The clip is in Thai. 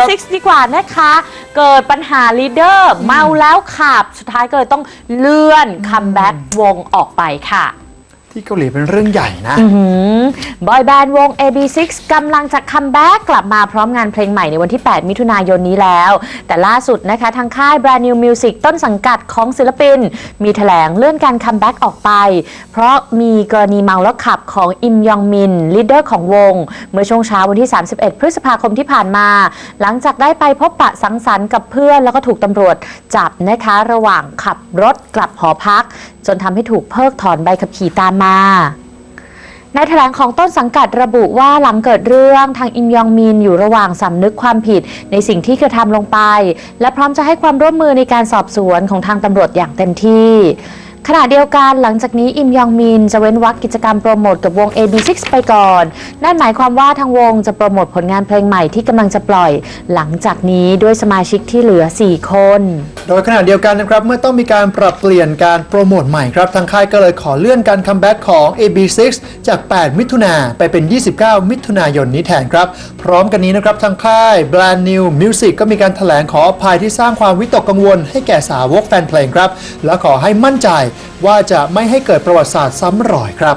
AB6 ดีกว่านะคะ เกิดปัญหาลีดเดอร์ เมาแล้วขับ สุดท้ายก็เลยต้องเลื่อนคัมแบ็กวงออกไปค่ะ ที่เกาหลีเป็นเรื่องใหญ่นะ บอยแบนด์วง AB6 กำลังจะคัมแบ็กกลับมาพร้อมงานเพลงใหม่ในวันที่ 8 มิถุนายนนี้แล้ว แต่ล่าสุดนะคะ ทางค่าย Brand New Music ต้นสังกัดของศิลปิน มีแถลงเลื่อนการคัมแบ็กออกไป เพราะมีกรณีเมาแล้วขับของอิมยองมินลีดเดอร์ของวง เมื่อช่วงเช้าวันที่ 31 พฤษภาคมที่ผ่านมา หลังจากได้ไปพบปะสังสรรค์กับเพื่อนแล้วก็ถูกตำรวจจับนะคะระหว่างขับรถกลับหอพัก จนทำให้ถูกเพิกถอนใบขับขี่ตามมาในแถลงของต้นสังกัดระบุว่าหลังเกิดเรื่องทางอิมยองมินอยู่ระหว่างสำนึกความผิดในสิ่งที่กระทำลงไป และพร้อมจะให้ความร่วมมือในการสอบสวนของทางตำรวจอย่างเต็มที่ ขณะเดียวกันหลังจากนี้อิมยองมินจะเว้นวรรคกิจกรรมโปรโมทกับวง AB6 ไปก่อน นั่นหมายความว่าทางวงจะโปรโมทผลงานเพลงใหม่ที่กำลังจะปล่อย หลังจากนี้ด้วยสมาชิกที่เหลือ 4 คน โดยขณะเดียวกันนะครับ เมื่อต้องมีการปรับเปลี่ยนการโปรโมทใหม่ครับ ทางค่ายก็เลยขอเลื่อนการคัมแบ็กของ AB6 จาก 8 มิถุนาไปเป็น 29 มิถุนายนนี้แทนครับ พร้อมกันนี้นะครับทางค่าย Brand New Music ก็มีการถแถลงขออภัยที่สร้างความวิตกกังวล ให้แก่สาวกแฟนเพลงครับและขอให้มั่นใจว่าจะไม่ให้เกิดประวัติศาสตร์ซ้ำรอยครับ